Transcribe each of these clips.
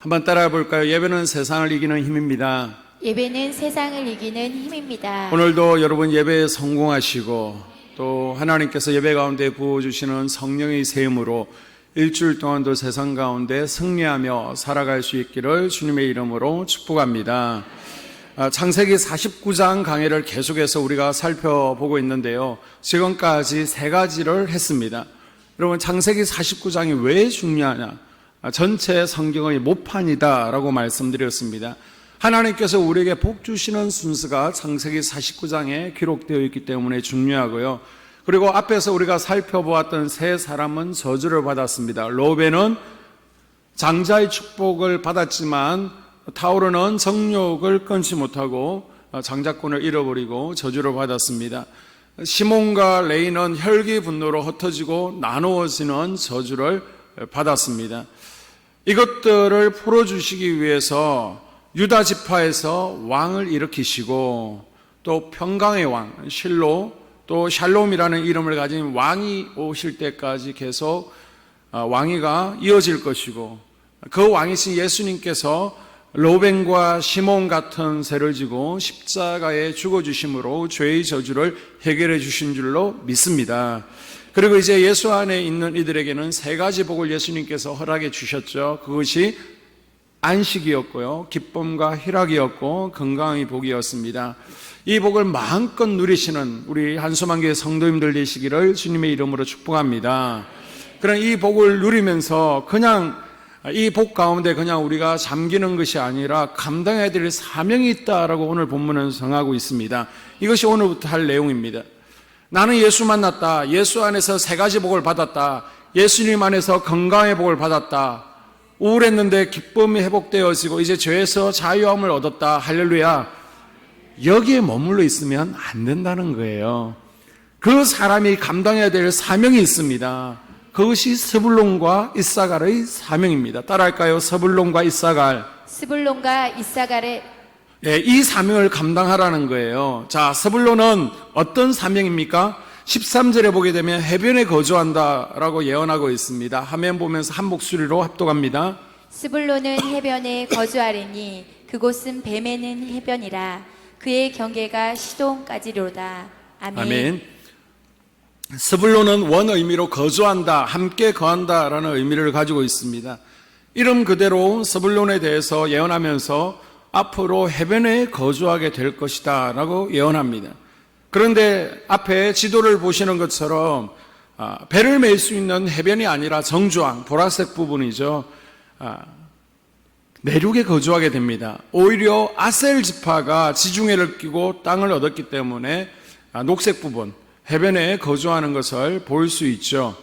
한번 따라해 볼까요? 예배는 세상을 이기는 힘입니다. 예배는 세상을 이기는 힘입니다. 오늘도 여러분 예배에 성공하시고 또 하나님께서 예배 가운데 부어주시는 성령의 세움으로 일주일 동안도 세상 가운데 승리하며 살아갈 수 있기를 주님의 이름으로 축복합니다. 아, 창세기 49장 강해를 계속해서 우리가 살펴보고 있는데요. 지금까지 세 가지를 했습니다. 여러분, 창세기 49장이 왜 중요하냐? 아, 전체 성경의 모판이다라고 말씀드렸습니다. 하나님께서 우리에게 복 주시는 순서가 창세기 49장에 기록되어 있기 때문에 중요하고요. 그리고 앞에서 우리가 살펴보았던 세 사람은 저주를 받았습니다. 로베는 장자의 축복을 받았지만 타오르는 정욕을 끊지 못하고 장자권을 잃어버리고 저주를 받았습니다. 시몬과 레이는 혈기 분노로 흩어지고 나누어지는 저주를 받았습니다. 이것들을 풀어주시기 위해서 유다 지파에서 왕을 일으키시고 또 평강의 왕 실로 또 샬롬이라는 이름을 가진 왕이 오실 때까지 계속 아, 왕위가 이어질 것이고 그 왕이신 예수님께서 로벤과 시몬 같은 세를 지고 십자가에 죽어 주심으로 죄의 저주를 해결해 주신 줄로 믿습니다. 그리고 이제 예수 안에 있는 이들에게는 세 가지 복을 예수님께서 허락해 주셨죠. 그것이 안식이었고요. 기쁨과 희락이었고 건강의 복이었습니다. 이 복을 마음껏 누리시는 우리 한수만교회 성도님들 되시기를 주님의 이름으로 축복합니다. 그런 이 복을 누리면서 그냥 이 복 가운데 그냥 우리가 잠기는 것이 아니라 감당해야 될 사명이 있다라고 오늘 본문은 정하고 있습니다. 이것이 오늘부터 할 내용입니다. 나는 예수 만났다. 예수 안에서 세 가지 복을 받았다. 예수님 안에서 건강의 복을 받았다. 우울했는데 기쁨이 회복되어지고 이제 죄에서 자유함을 얻었다. 할렐루야. 여기에 머물러 있으면 안 된다는 거예요. 그 사람이 감당해야 될 사명이 있습니다. 그것이 스불론과 이사갈의 사명입니다. 따라할까요? 스불론과 이사갈. 스불론과 이사갈의 예, 이 사명을 감당하라는 거예요. 자, 스불론은 어떤 사명입니까? 13절에 보게 되면 해변에 거주한다라고 예언하고 있습니다. 화면 보면서 한 목소리로 합독합니다. 스불론은 해변에 거주하리니 그곳은 뱀에는 해변이라 그의 경계가 시동까지로다. 아멘. 아멘. 스불론은 원 의미로 거주한다, 함께 거한다라는 의미를 가지고 있습니다. 이름 그대로 스불론에 대해서 예언하면서 앞으로 해변에 거주하게 될 것이다 라고 예언합니다. 그런데 앞에 지도를 보시는 것처럼 아, 배를 맬 수 있는 해변이 아니라 정주항, 보라색 부분이죠. 아, 내륙에 거주하게 됩니다. 오히려 아셀 지파가 지중해를 끼고 땅을 얻었기 때문에 아, 녹색 부분, 해변에 거주하는 것을 볼 수 있죠.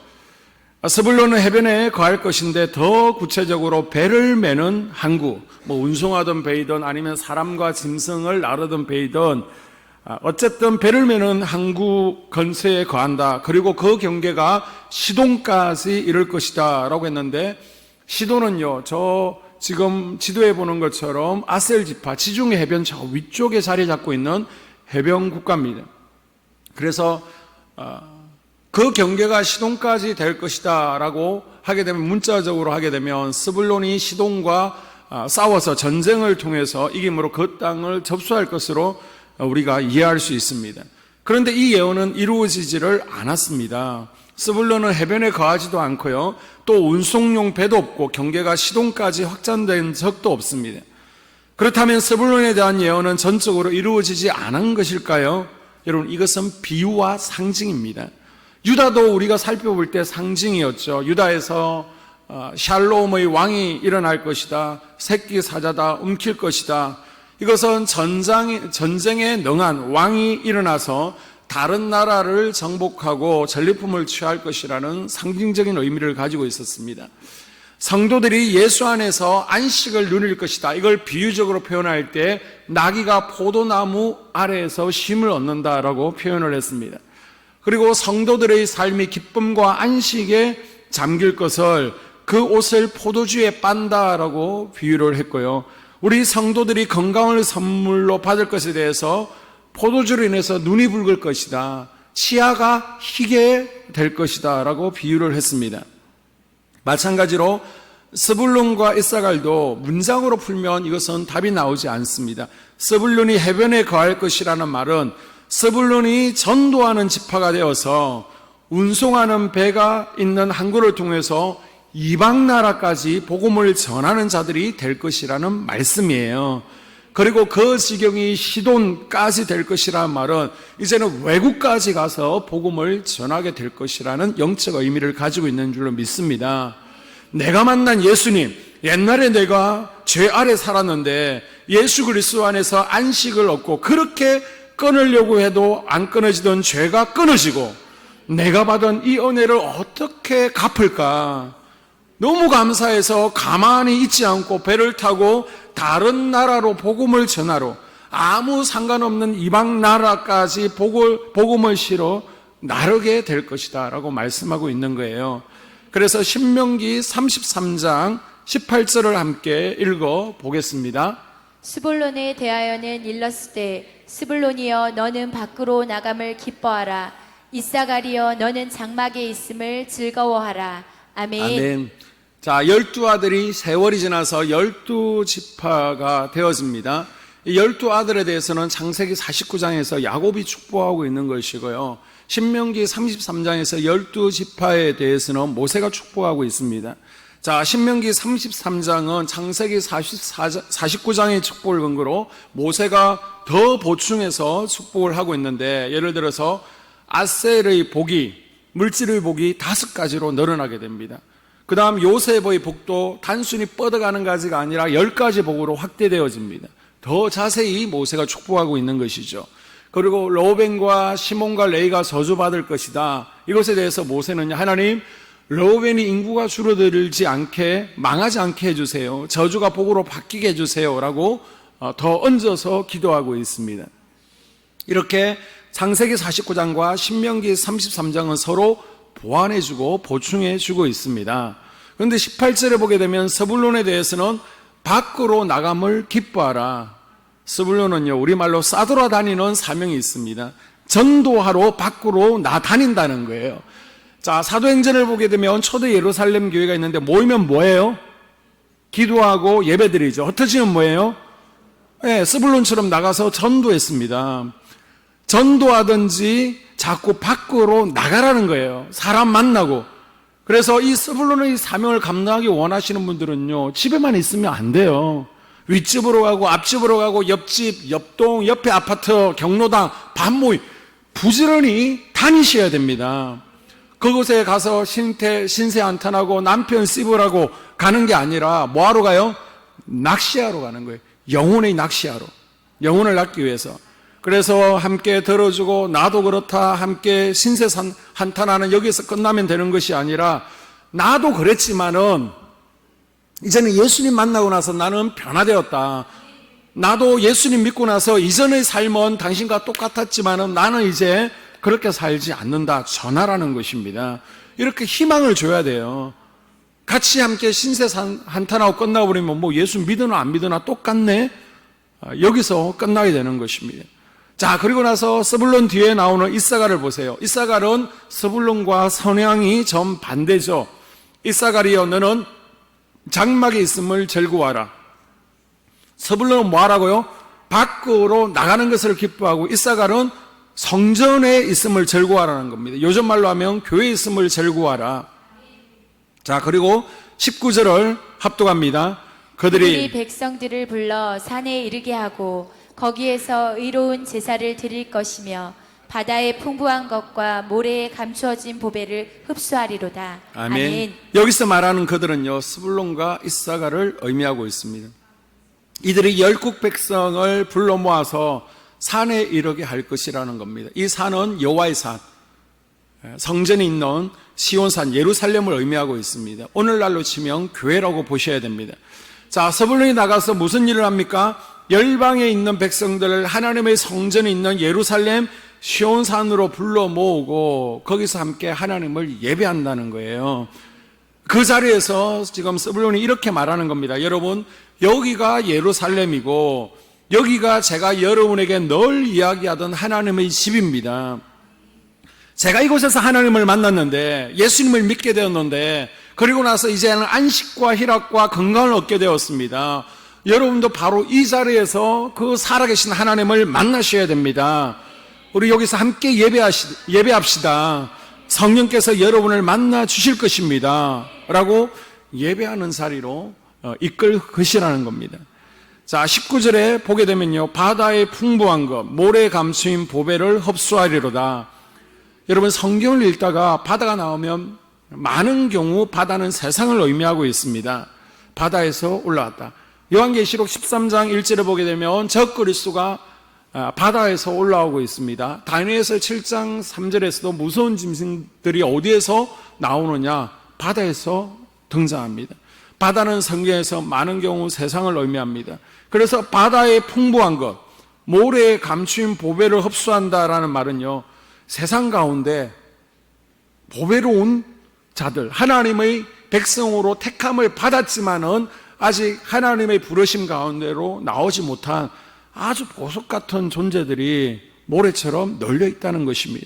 스불론은 해변에 거할 것인데 더 구체적으로 배를 매는 항구, 뭐 운송하던 배이든 아니면 사람과 짐승을 나르던 배이든 아, 어쨌든 배를 매는 항구 건세에 거한다. 그리고 그 경계가 시동까지 이를 것이다 라고 했는데 시도는요. 저 지금 지도에 보는 것처럼 아셀 지파 지중해 해변 저 위쪽에 자리 잡고 있는 해변 국가입니다. 그래서 아, 그 경계가 시동까지 될 것이다 라고 하게 되면 문자적으로 하게 되면 스불론이 시동과 아, 싸워서 전쟁을 통해서 이김으로 그 땅을 접수할 것으로 우리가 이해할 수 있습니다. 그런데 이 예언은 이루어지지를 않았습니다. 스불론은 해변에 거하지도 않고요. 또 운송용 배도 없고 경계가 시동까지 확장된 적도 없습니다. 그렇다면 스불론에 대한 예언은 전적으로 이루어지지 않은 것일까요? 여러분 이것은 비유와 상징입니다. 유다도 우리가 살펴볼 때 상징이었죠. 유다에서 어, 샬롬의 왕이 일어날 것이다. 새끼 사자다. 움킬 것이다. 이것은 전장에, 전쟁에 능한 왕이 일어나서 다른 나라를 정복하고 전리품을 취할 것이라는 상징적인 의미를 가지고 있었습니다. 성도들이 예수 안에서 안식을 누릴 것이다. 이걸 비유적으로 표현할 때 나귀가 포도나무 아래에서 쉼을 얻는다라고 표현을 했습니다. 그리고 성도들의 삶이 기쁨과 안식에 잠길 것을 그 옷을 포도주에 빤다라고 비유를 했고요. 우리 성도들이 건강을 선물로 받을 것에 대해서 포도주로 인해서 눈이 붉을 것이다. 치아가 희게 될 것이다. 라고 비유를 했습니다. 마찬가지로 스불론과 이사갈도 문장으로 풀면 이것은 답이 나오지 않습니다. 스불론이 해변에 거할 것이라는 말은 스불론이 전도하는 지파가 되어서 운송하는 배가 있는 항구를 통해서 이방 나라까지 복음을 전하는 자들이 될 것이라는 말씀이에요. 그리고 그 지경이 시돈까지 될 것이라는 말은 이제는 외국까지 가서 복음을 전하게 될 것이라는 영적 의미를 가지고 있는 줄로 믿습니다. 내가 만난 예수님, 옛날에 내가 죄 아래 살았는데 예수 그리스도 안에서 안식을 얻고 그렇게 끊으려고 해도 안 끊어지던 죄가 끊어지고 내가 받은 이 은혜를 어떻게 갚을까? 너무 감사해서 가만히 있지 않고 배를 타고 다른 나라로 복음을 전하러 아무 상관없는 이방 나라까지 복을, 복음을 실어 나르게 될 것이다 라고 말씀하고 있는 거예요. 그래서 신명기 33장 18절을 함께 읽어 보겠습니다. 스불론에 대하여는 일렀으되 스불론이여 너는 밖으로 나감을 기뻐하라 이사가리여 너는 장막에 있음을 즐거워하라 아멘. 아멘. 자, 열두 아들이 세월이 지나서 열두 지파가 되어집니다. 이 열두 아들에 대해서는 창세기 49장에서 야곱이 축복하고 있는 것이고요. 신명기 33장에서 열두 지파에 대해서는 모세가 축복하고 있습니다. 자, 신명기 33장은 창세기 44, 49장의 축복을 근거로 모세가 더 보충해서 축복을 하고 있는데 예를 들어서 아셀의 복이 물질의 복이 다섯 가지로 늘어나게 됩니다. 그 다음 요셉의 복도 단순히 뻗어가는 가지가 아니라 열 가지 복으로 확대되어집니다. 더 자세히 모세가 축복하고 있는 것이죠. 그리고 로벤과 시몬과 레이가 저주받을 것이다. 이것에 대해서 모세는 하나님 로벤이 인구가 줄어들지 않게 망하지 않게 해주세요. 저주가 복으로 바뀌게 해주세요라고 어, 더 얹어서 기도하고 있습니다. 이렇게 창세기 49장과 신명기 33장은 서로 보완해주고 보충해주고 있습니다. 그런데 18절에 보게 되면 서불론에 대해서는 밖으로 나감을 기뻐하라. 서불론은요, 우리말로 싸돌아 다니는 사명이 있습니다. 전도하러 밖으로 나 다닌다는 거예요. 자, 사도행전을 보게 되면 초대 예루살렘 교회가 있는데 모이면 뭐예요? 기도하고 예배드리죠. 흩어지면 뭐예요? 예, 스불론처럼 나가서 전도했습니다. 전도하든지 자꾸 밖으로 나가라는 거예요. 사람 만나고. 그래서 이 스불론의 사명을 감당하기 원하시는 분들은요, 집에만 있으면 안 돼요. 윗집으로 가고, 앞집으로 가고, 옆집, 옆동, 옆에 아파트, 경로당, 반모임, 부지런히 다니셔야 됩니다. 그곳에 가서 신태, 신세 한탄하고 남편 씹으라고 가는 게 아니라 뭐하러 가요? 낚시하러 가는 거예요. 영혼의 낚시하러. 영혼을 낳기 위해서. 그래서 함께 들어주고 나도 그렇다 함께 신세 한탄하는 여기서 끝나면 되는 것이 아니라 나도 그랬지만은 이제는 예수님 만나고 나서 나는 변화되었다. 나도 예수님 믿고 나서 이전의 삶은 당신과 똑같았지만은 나는 이제 그렇게 살지 않는다. 전하라는 것입니다. 이렇게 희망을 줘야 돼요. 같이 함께 신세 한탄하고 끝나버리면 뭐 예수 믿으나 안 믿으나 똑같네? 아, 여기서 끝나게 되는 것입니다. 자, 그리고 나서 스불론 뒤에 나오는 이사갈을 보세요. 이사갈은 스불론과 선향이 전 반대죠. 이사갈이여 너는 장막에 있음을 즐거워하라. 스불론은 뭐 하라고요? 밖으로 나가는 것을 기뻐하고 이사갈은 성전에 있음을 즐거워하라는 겁니다. 요즘 말로 하면 교회에 있음을 즐거워하라. 자, 그리고 19절을 합독합니다. 그들이 백성들을 불러 산에 이르게 하고 거기에서 의로운 제사를 드릴 것이며 바다의 풍부한 것과 모래에 감추어진 보배를 흡수하리로다. 아멘. 여기서 말하는 그들은요, 스불론과 이사가를 의미하고 있습니다. 이들이 열국 백성을 불러 모아서 산에 이르게 할 것이라는 겁니다. 이 산은 여호와의 산, 성전이 있는 시온산 예루살렘을 의미하고 있습니다. 오늘날로 치면 교회라고 보셔야 됩니다. 자, 서불론이 나가서 무슨 일을 합니까? 열방에 있는 백성들을 하나님의 성전이 있는 예루살렘 시온산으로 불러 모으고 거기서 함께 하나님을 예배한다는 거예요. 그 자리에서 지금 서불론이 이렇게 말하는 겁니다. 여러분, 여기가 예루살렘이고 여기가 제가 여러분에게 늘 이야기하던 하나님의 집입니다. 제가 이곳에서 하나님을 만났는데 예수님을 믿게 되었는데 그리고 나서 이제는 안식과 희락과 건강을 얻게 되었습니다. 여러분도 바로 이 자리에서 그 살아계신 하나님을 만나셔야 됩니다. 우리 여기서 함께 예배하시, 예배합시다. 성령께서 여러분을 만나 주실 것입니다. 라고 예배하는 자리로 어, 이끌 것이라는 겁니다. 자, 19절에 보게 되면요. 바다의 풍부한 것, 모래 감수인 보배를 흡수하리로다. 여러분 성경을 읽다가 바다가 나오면 많은 경우 바다는 세상을 의미하고 있습니다. 바다에서 올라왔다. 요한계시록 13장 1절에 보게 되면 저 그리스도가 아, 바다에서 올라오고 있습니다. 다니엘서 7장 3절에서도 무서운 짐승들이 어디에서 나오느냐? 바다에서 등장합니다. 바다는 성경에서 많은 경우 세상을 의미합니다. 그래서 바다의 풍부한 것, 모래에 감추인 보배를 흡수한다라는 말은요, 세상 가운데 보배로운 자들, 하나님의 백성으로 택함을 받았지만은 아직 하나님의 부르심 가운데로 나오지 못한 아주 보석 같은 존재들이 모래처럼 널려 있다는 것입니다.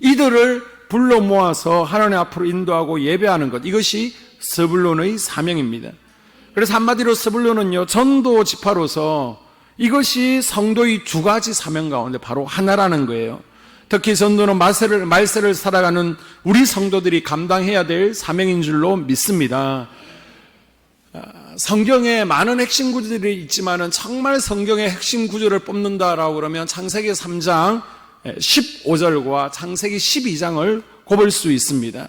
이들을 불러 모아서 하나님 앞으로 인도하고 예배하는 것, 이것이 스불론의 사명입니다. 그래서 한마디로 스불론은요, 전도 지파로서 이것이 성도의 두 가지 사명 가운데 바로 하나라는 거예요. 특히 전도는 말세를, 말세를 살아가는 우리 성도들이 감당해야 될 사명인 줄로 믿습니다. 아, 성경에 많은 핵심 구절이 있지만은 정말 성경의 핵심 구절을 뽑는다라고 그러면 창세기 3장 15절과 창세기 12장을 꼽을 수 있습니다.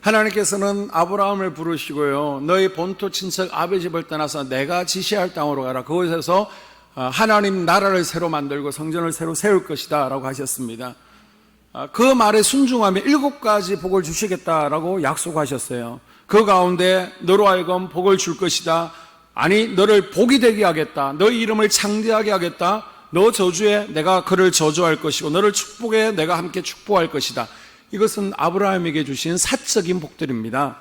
하나님께서는 아브라함을 부르시고요. 너희 본토 친척 아베 집을 떠나서 내가 지시할 땅으로 가라. 그곳에서 아, 하나님 나라를 새로 만들고 성전을 새로 세울 것이다. 라고 하셨습니다. 아, 그 말에 순종하면 일곱 가지 복을 주시겠다라고 약속하셨어요. 그 가운데 너로 하여금 복을 줄 것이다. 아니, 너를 복이 되게 하겠다. 너희 이름을 창대하게 하겠다. 너 저주에 내가 그를 저주할 것이고, 너를 축복에 내가 함께 축복할 것이다. 이것은 아브라함에게 주신 사적인 복들입니다.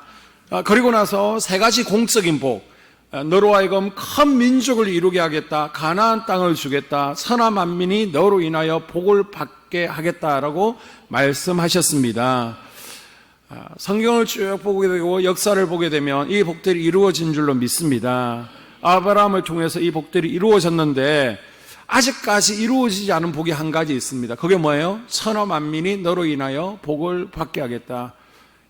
아, 그리고 나서 세 가지 공적인 복. 아, 너로 하여금 큰 민족을 이루게 하겠다. 가나안 땅을 주겠다. 천하 만민이 너로 인하여 복을 받게 하겠다라고 말씀하셨습니다. 아, 성경을 쭉 보게 되고 역사를 보게 되면 이 복들이 이루어진 줄로 믿습니다. 아브라함을 통해서 이 복들이 이루어졌는데 아직까지 이루어지지 않은 복이 한 가지 있습니다. 그게 뭐예요? 천하 만민이 너로 인하여 복을 받게 하겠다.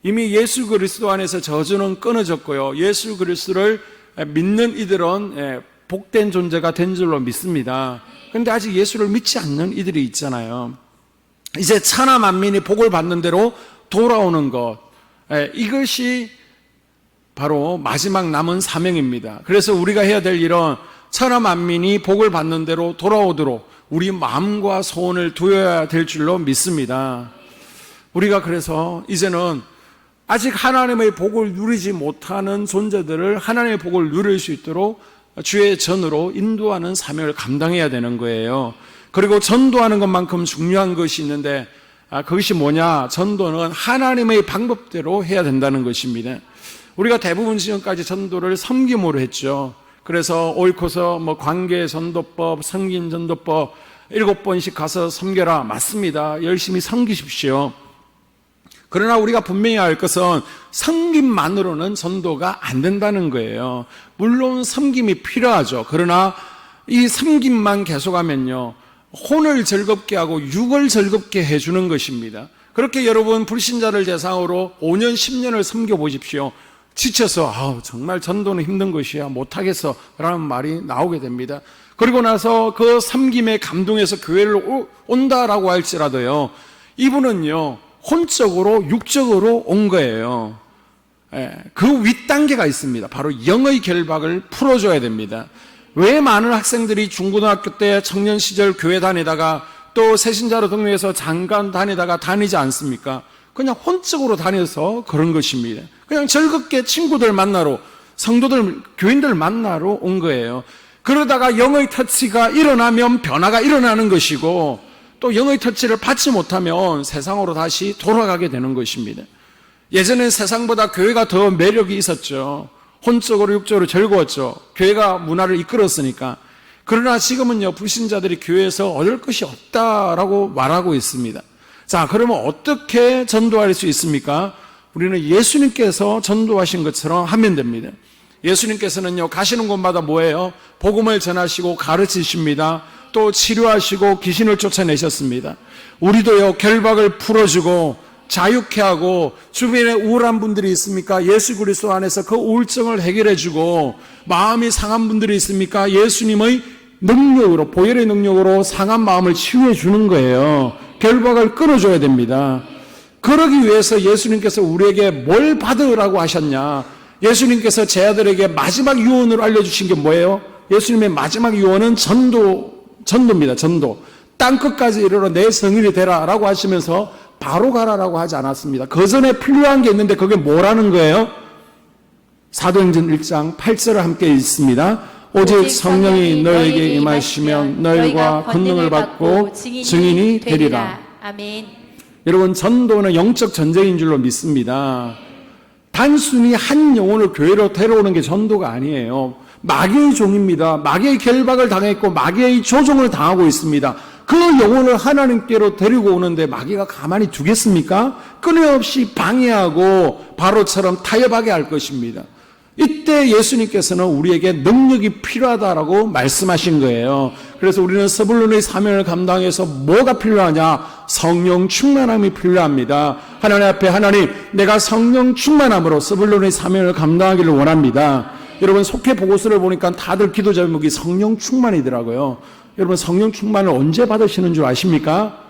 이미 예수 그리스도 안에서 저주는 끊어졌고요. 예수 그리스도를 믿는 이들은 예, 복된 존재가 된 줄로 믿습니다. 그런데 아직 예수를 믿지 않는 이들이 있잖아요. 이제 천하 만민이 복을 받는 대로 돌아오는 것. 예, 이것이 바로 마지막 남은 사명입니다. 그래서 우리가 해야 될 일은 천하 만민이 복을 받는 대로 돌아오도록 우리 마음과 소원을 두어야 될 줄로 믿습니다. 우리가 그래서 이제는 아직 하나님의 복을 누리지 못하는 존재들을 하나님의 복을 누릴 수 있도록 주의 전으로 인도하는 사명을 감당해야 되는 거예요. 그리고 전도하는 것만큼 중요한 것이 있는데 아, 그것이 뭐냐? 전도는 하나님의 방법대로 해야 된다는 것입니다. 우리가 대부분 지금까지 전도를 섬김으로 했죠. 그래서 옳고서 뭐 관계 전도법, 성긴 전도법 일곱 번씩 가서 섬겨라. 맞습니다. 열심히 섬기십시오. 그러나 우리가 분명히 알 것은 섬김만으로는 전도가 안 된다는 거예요. 물론 섬김이 필요하죠. 그러나 이 섬김만 계속하면요. 혼을 즐겁게 하고 육을 즐겁게 해주는 것입니다. 그렇게 여러분 불신자를 대상으로 5년, 10년을 섬겨 보십시오. 지쳐서 아 정말 전도는 힘든 것이야 못하겠어 라는 말이 나오게 됩니다. 그리고 나서 그 섬김에 감동해서 교회를 오- 온다라고 할지라도요. 이분은요. 혼적으로 육적으로 온 거예요. 예, 그 윗단계가 있습니다. 바로 영의 결박을 풀어줘야 됩니다. 왜 많은 학생들이 중고등학교 때 청년 시절 교회 다니다가 또 새신자로 등록해서 잠깐 다니다가 다니지 않습니까? 그냥 혼적으로 다녀서 그런 것입니다. 그냥 즐겁게 친구들 만나러 성도들 교인들 만나러 온 거예요. 그러다가 영의 터치가 일어나면 변화가 일어나는 것이고 또 영의 터치를 받지 못하면 세상으로 다시 돌아가게 되는 것입니다. 예전엔 세상보다 교회가 더 매력이 있었죠. 혼적으로 육적으로 즐거웠죠. 교회가 문화를 이끌었으니까. 그러나 지금은요, 불신자들이 교회에서 얻을 것이 없다라고 말하고 있습니다. 자, 그러면 어떻게 전도할 수 있습니까? 우리는 예수님께서 전도하신 것처럼 하면 됩니다. 예수님께서는요, 가시는 곳마다 뭐예요? 복음을 전하시고 가르치십니다. 또 치료하시고 귀신을 쫓아내셨습니다. 우리도요, 결박을 풀어주고 자유케 하고 주변에 우울한 분들이 있습니까? 예수 그리스도 안에서 그 우울증을 해결해 주고 마음이 상한 분들이 있습니까? 예수님의 능력으로 보혈의 능력으로 상한 마음을 치유해 주는 거예요. 결박을 끊어줘야 됩니다. 그러기 위해서 예수님께서 우리에게 뭘 받으라고 하셨냐? 예수님께서 제 아들에게 마지막 유언으로 알려주신 게 뭐예요? 예수님의 마지막 유언은 전도, 전도입니다. 전도. 땅 끝까지 이르러 내 성인이 되라 라고 하시면서 바로 가라라고 하지 않았습니다. 그 전에 필요한 게 있는데 그게 뭐라는 거예요? 사도행전 1장 8절을 함께 읽습니다. 오직 성령이 너에게 임하시면 너희가 권능을 받고 증인이 되리라. 아멘. 여러분 전도는 영적 전쟁인 줄로 믿습니다. 단순히 한 영혼을 교회로 데려오는 게 전도가 아니에요. 마귀의 종입니다. 마귀의 결박을 당했고 마귀의 조종을 당하고 있습니다. 그 영혼을 하나님께로 데리고 오는데 마귀가 가만히 두겠습니까? 끊임없이 방해하고 바로처럼 타협하게 할 것입니다. 이때 예수님께서는 우리에게 능력이 필요하다라고 말씀하신 거예요. 그래서 우리는 서불론의 사명을 감당해서 뭐가 필요하냐? 성령 충만함이 필요합니다. 하나님 앞에 하나님, 내가 성령 충만함으로 서불론의 사명을 감당하기를 원합니다. 여러분 속회 보고서를 보니까 다들 기도 제목이 성령 충만이더라고요. 여러분 성령 충만을 언제 받으시는 줄 아십니까?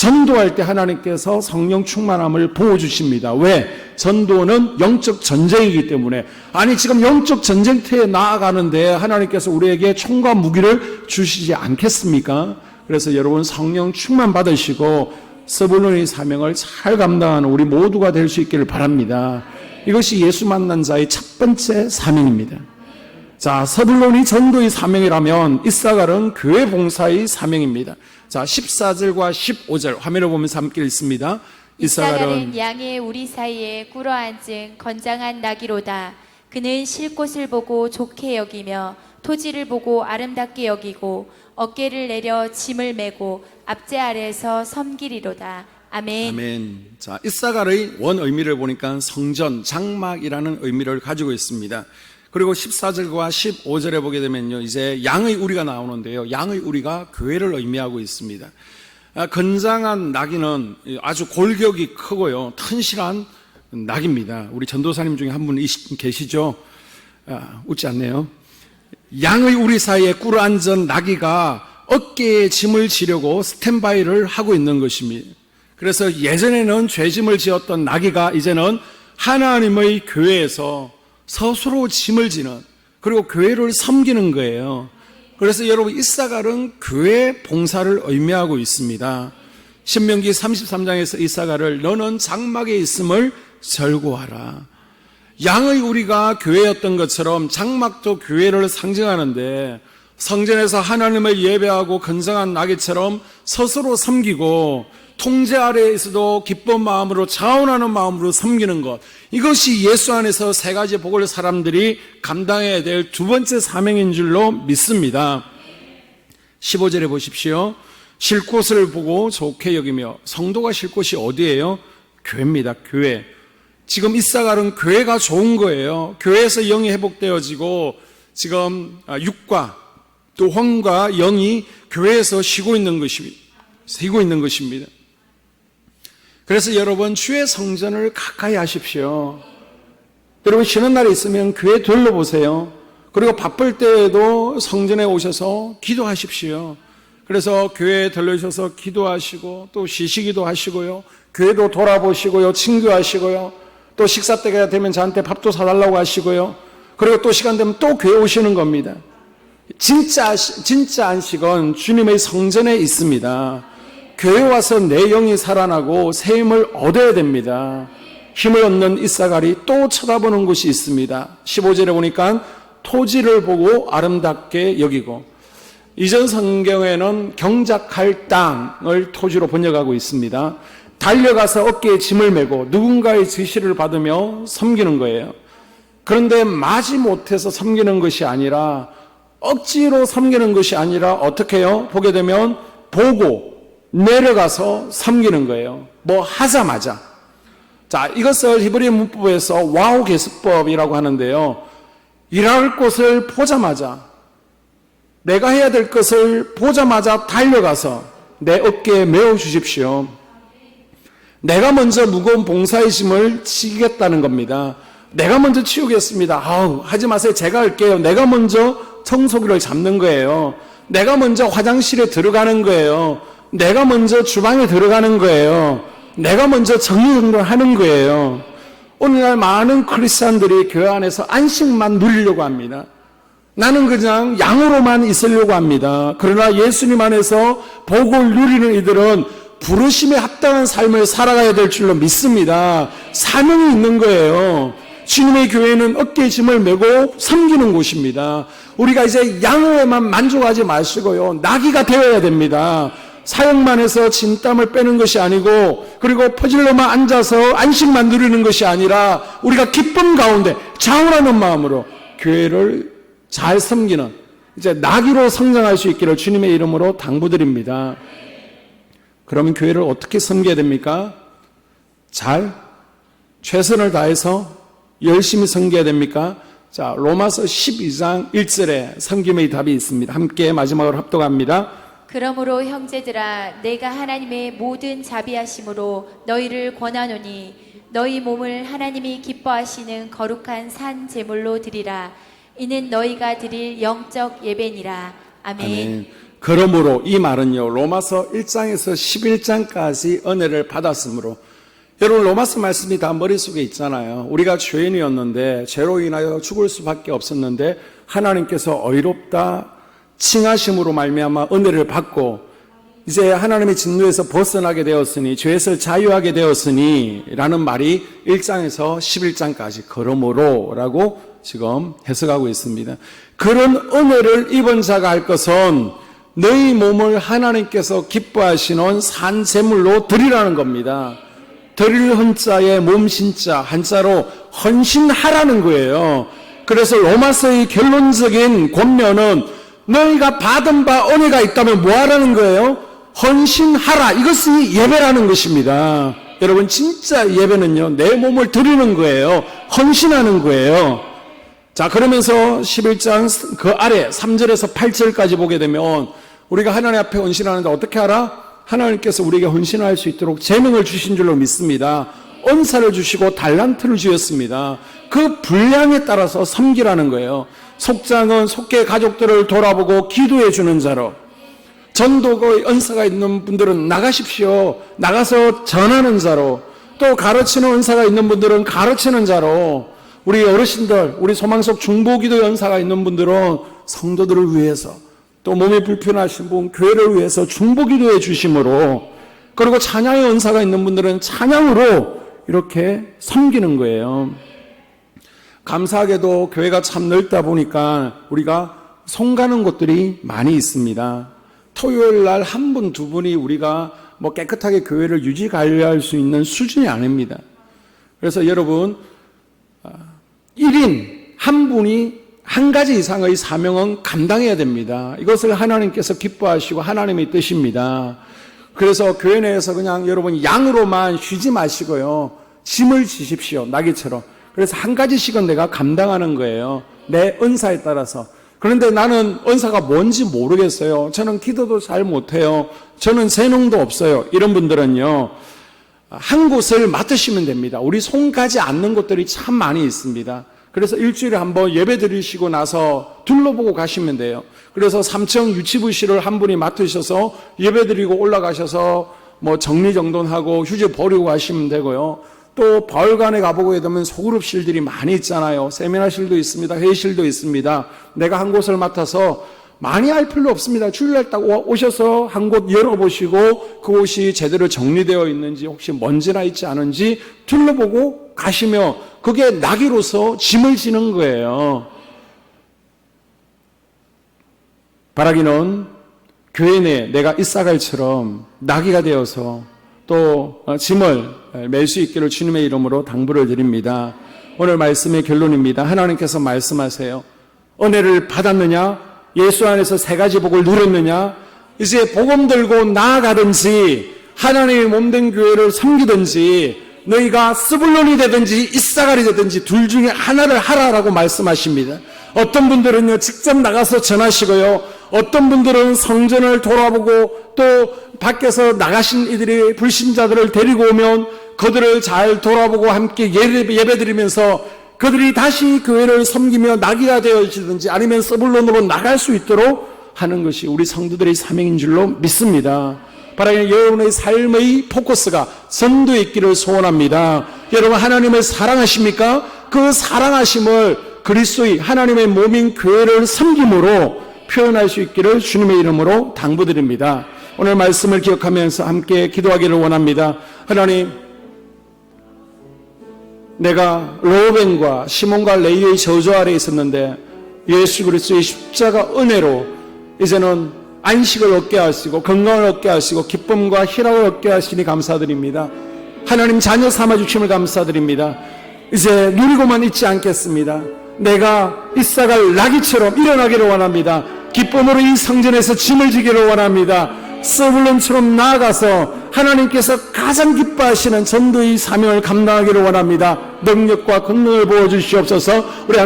전도할 때 하나님께서 성령 충만함을 부어주십니다. 왜? 전도는 영적 전쟁이기 때문에. 아니, 지금 영적 전쟁터에 나아가는데 하나님께서 우리에게 총과 무기를 주시지 않겠습니까? 그래서 여러분 성령 충만 받으시고 서불론의 사명을 잘 감당하는 우리 모두가 될 수 있기를 바랍니다. 이것이 예수 만난 자의 첫 번째 사명입니다. 자, 서불론이 전도의 사명이라면 이사갈은 교회 봉사의 사명입니다. 자, 14절과 15절 화면을 보면서 함께 읽습니다. 이사갈은 양의 우리 사이에 꿇어 앉은 건장한 나귀로다. 그는 쉴 곳을 보고 좋게 여기며 토지를 보고 아름답게 여기고 어깨를 내려 짐을 메고 앞제 아래에서 섬기리로다. 아멘. 아멘. 자, 이사갈의 원 의미를 보니까 성전, 장막이라는 의미를 가지고 있습니다. 그리고 14절과 15절에 보게 되면요, 이제 양의 우리가 나오는데요. 양의 우리가 교회를 의미하고 있습니다. 아, 건장한 낙이는 아주 골격이 크고요, 튼실한 낙입니다. 우리 전도사님 중에 한 분 계시죠? 아, 웃지 않네요. 양의 우리 사이에 꿇어 앉은 나귀가 어깨에 짐을 지려고 스탠바이를 하고 있는 것입니다. 그래서 예전에는 죄짐을 지었던 나귀가 이제는 하나님의 교회에서 스스로 짐을 지는 그리고 교회를 섬기는 거예요. 그래서 여러분 이사갈은 교회 봉사를 의미하고 있습니다. 신명기 33장에서 이사갈을 너는 장막에 있음을 절고하라. 양의 우리가 교회였던 것처럼 장막도 교회를 상징하는데 성전에서 하나님을 예배하고 건성한 나귀처럼 스스로 섬기고 통제 아래에서도 기쁜 마음으로 자원하는 마음으로 섬기는 것 이것이 예수 안에서 세 가지 복을 사람들이 감당해야 될 두 번째 사명인 줄로 믿습니다. 15절에 보십시오. 쉴 곳을 보고 좋게 여기며 성도가 쉴 곳이 어디예요? 교회입니다. 교회. 지금 이사갈은 교회가 좋은 거예요. 교회에서 영이 회복되어지고 지금 육과 또 혼과 영이 교회에서 쉬고 있는 것이 쉬고 있는 것입니다. 그래서 여러분 주의 성전을 가까이 하십시오. 여러분 쉬는 날이 있으면 교회 둘러보세요. 그리고 바쁠 때에도 성전에 오셔서 기도하십시오. 그래서 교회에 들러주셔서 기도하시고 또 쉬시기도 하시고요. 교회도 돌아보시고요. 친구하시고요. 또 식사 때가 되면 저한테 밥도 사달라고 하시고요. 그리고 또 시간 되면 또 교회 오시는 겁니다. 진짜, 진짜 안식은 주님의 성전에 있습니다. 교회 와서 내 영이 살아나고 새 힘을 얻어야 됩니다. 힘을 얻는 이사갈이 또 쳐다보는 곳이 있습니다. 15절에 보니까 토지를 보고 아름답게 여기고 이전 성경에는 경작할 땅을 토지로 번역하고 있습니다. 달려가서 어깨에 짐을 메고 누군가의 지시를 받으며 섬기는 거예요. 그런데 마지 못해서 섬기는 것이 아니라 억지로 섬기는 것이 아니라 어떻게 해요? 보게 되면 보고 내려가서 섬기는 거예요. 뭐 하자마자. 자, 이것을 히브리 문법에서 와우 개수법이라고 하는데요. 일할 곳을 보자마자 내가 해야 될 것을 보자마자 달려가서 내 어깨에 메어 주십시오. 내가 먼저 무거운 봉사의 짐을 지겠다는 겁니다. 내가 먼저 치우겠습니다. 아우, 하지 마세요. 제가 할게요. 내가 먼저 청소기를 잡는 거예요. 내가 먼저 화장실에 들어가는 거예요. 내가 먼저 주방에 들어가는 거예요. 내가 먼저 정리정돈 하는 거예요. 오늘날 많은 크리스찬들이 교회 안에서 안식만 누리려고 합니다. 나는 그냥 양으로만 있으려고 합니다. 그러나 예수님 안에서 복을 누리는 이들은 부르심에 합당한 삶을 살아가야 될 줄로 믿습니다. 사명이 있는 거예요. 주님의 교회는 어깨에 짐을 메고 섬기는 곳입니다. 우리가 이제 양으로만 만족하지 마시고요. 나귀가 되어야 됩니다. 사역만 해서 진땀을 빼는 것이 아니고 그리고 퍼질러만 앉아서 안식만 누리는 것이 아니라 우리가 기쁨 가운데 자원하는 마음으로 교회를 잘 섬기는 이제 나귀로 성장할 수 있기를 주님의 이름으로 당부드립니다. 그러면 교회를 어떻게 섬겨야 됩니까? 잘 최선을 다해서 열심히 섬겨야 됩니까? 자, 로마서 12장 1절에 섬김의 답이 있습니다. 함께 마지막으로 합독합니다. 그러므로 형제들아 내가 하나님의 모든 자비하심으로 너희를 권하노니 너희 몸을 하나님이 기뻐하시는 거룩한 산 제물로 드리라 이는 너희가 드릴 영적 예배니라 아멘. 아멘. 그러므로 이 말은요, 로마서 1장에서 11장까지 은혜를 받았으므로, 여러분, 로마서 말씀이 다 머릿속에 있잖아요. 우리가 죄인이었는데, 죄로 인하여 죽을 수밖에 없었는데, 하나님께서 어이롭다, 칭하심으로 말미암아 은혜를 받고, 이제 하나님의 진노에서 벗어나게 되었으니, 죄에서 자유하게 되었으니, 라는 말이 1장에서 11장까지, 그러므로, 라고 지금 해석하고 있습니다. 그런 은혜를 입은 자가 할 것은 너희 몸을 하나님께서 기뻐하시는 산 제물로 드리라는 겁니다. 드릴 헌자의 몸 신자 한자로 헌신하라는 거예요. 그래서 로마서의 결론적인 권면은 너희가 받은 바 은혜가 있다면 뭐 하라는 거예요? 헌신하라. 이것이 예배라는 것입니다. 여러분 진짜 예배는요. 내 몸을 드리는 거예요. 헌신하는 거예요. 자, 그러면서 11장 그 아래 3절에서 8절까지 보게 되면 우리가 하나님 앞에 헌신하는데 어떻게 하라? 하나님께서 우리에게 헌신할 수 있도록 재능을 주신 줄로 믿습니다. 은사를 주시고 달란트를 주셨습니다. 그 분량에 따라서 섬기라는 거예요. 속장은 속계 가족들을 돌아보고 기도해 주는 자로 전도의 은사가 있는 분들은 나가십시오. 나가서 전하는 자로 또 가르치는 은사가 있는 분들은 가르치는 자로 우리 어르신들, 우리 소망 속 중보기도 연사가 있는 분들은 성도들을 위해서 또 몸이 불편하신 분, 교회를 위해서 중보기도해 주심으로 그리고 찬양의 은사가 있는 분들은 찬양으로 이렇게 섬기는 거예요. 감사하게도 교회가 참 넓다 보니까 우리가 송가는 곳들이 많이 있습니다. 토요일 날 한 분, 두 분이 우리가 뭐 깨끗하게 교회를 유지 관리할 수 있는 수준이 아닙니다. 그래서 여러분, 1인 한 분이 한 가지 이상의 사명은 감당해야 됩니다. 이것을 하나님께서 기뻐하시고 하나님의 뜻입니다. 그래서 교회 내에서 그냥 여러분 양으로만 쉬지 마시고요. 짐을 지십시오. 나귀처럼. 그래서 한 가지씩은 내가 감당하는 거예요. 내 은사에 따라서. 그런데 나는 은사가 뭔지 모르겠어요. 저는 기도도 잘 못해요. 저는 재능도 없어요. 이런 분들은요. 한 곳을 맡으시면 됩니다. 우리 손 가지 않는 곳들이 참 많이 있습니다. 그래서 일주일에 한번 예배 드리시고 나서 둘러보고 가시면 돼요. 그래서 3층 유치부실을 한 분이 맡으셔서 예배 드리고 올라가셔서 뭐 정리정돈하고 휴지 버리고 가시면 되고요. 또 벌간에 가보게 되면 소그룹실들이 많이 있잖아요. 세미나실도 있습니다. 회의실도 있습니다. 내가 한 곳을 맡아서 많이 할 필요 없습니다. 주일날 딱 오- 오셔서 한 곳 열어보시고 그곳이 제대로 정리되어 있는지 혹시 먼지나 있지 않은지 둘러보고 가시며 그게 낙이로서 짐을 지는 거예요. 바라기는 교회 내 내가 이사갈처럼 나귀가 되어서 또 어, 짐을 멜수 있기를 주님의 이름으로 당부를 드립니다. 오늘 말씀의 결론입니다. 하나님께서 말씀하세요. 은혜를 받았느냐? 예수 안에서 세 가지 복을 누렸느냐? 이제 복음 들고 나아가든지 하나님의 몸된 교회를 섬기든지 너희가 스불론이 되든지 이사갈이 되든지 둘 중에 하나를 하라라고 말씀하십니다. 어떤 분들은요 직접 나가서 전하시고요. 어떤 분들은 성전을 돌아보고 또 밖에서 나가신 이들이 불신자들을 데리고 오면 그들을 잘 돌아보고 함께 예배, 드리면서 그들이 다시 교회를 섬기며 나귀가 되어지든지 아니면 서불론으로 나갈 수 있도록 하는 것이 우리 성도들의 사명인 줄로 믿습니다. 바라기는 여러분의 삶의 포커스가 전도에 있기를 소원합니다. 여러분 하나님을 사랑하십니까? 그 사랑하심을 그리스도의 하나님의 몸인 교회를 섬김으로 표현할 수 있기를 주님의 이름으로 당부드립니다. 오늘 말씀을 기억하면서 함께 기도하기를 원합니다. 하나님 내가 로벤과 시몬과 레이의 저주 아래 있었는데 예수 그리스도의 십자가 은혜로 이제는 안식을 얻게 하시고 건강을 얻게 하시고 기쁨과 희락을 얻게 하시니 감사드립니다. 하나님 자녀 삼아 주심을 감사드립니다. 이제 누리고만 있지 않겠습니다. 내가 이사갈 나귀처럼 일어나기를 원합니다. 기쁨으로 이 성전에서 짐을 지기를 원합니다. 서블론처럼 나아가서 하나님께서 가장 기뻐하시는 전도의 사명을 감당하기를 원합니다. 능력과 권능을 부어주시옵소서 우리